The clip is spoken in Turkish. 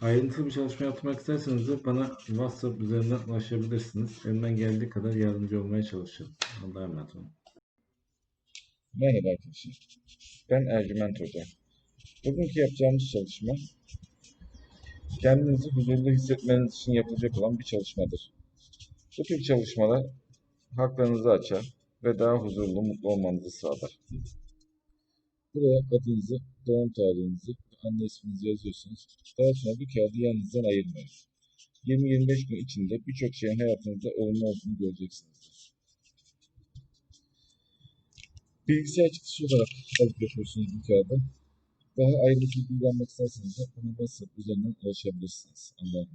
Ayrıntılı bir çalışma yapmak isterseniz de bana WhatsApp üzerinden ulaşabilirsiniz. Elimden geldiği kadar yardımcı olmaya çalışırım. Allah'a emanet olun. Merhaba arkadaşlar. Ben Ercüment Hoca. Bugünkü yapacağımız çalışma kendinizi huzurlu hissetmeniz için yapılacak olan bir çalışmadır. Bu tür çalışmalar haklarınızı açar ve daha huzurlu, mutlu olmanızı sağlar. Buraya adınızı, doğum tarihinizi, anne isminizi yazıyorsunuz. Daha sonra bu kağıdı yanınızdan ayırmayın. 20-25 gün içinde birçok şeyin hayatınızda olumlu olduğunu göreceksinizdir. Bilgisayar çıktısı olarak alıp yapıyorsunuz bu kağıdı. Daha ayrıntılı bilgi almak isterseniz de bana WhatsApp üzerinden ulaşabilirsiniz. Allah'a.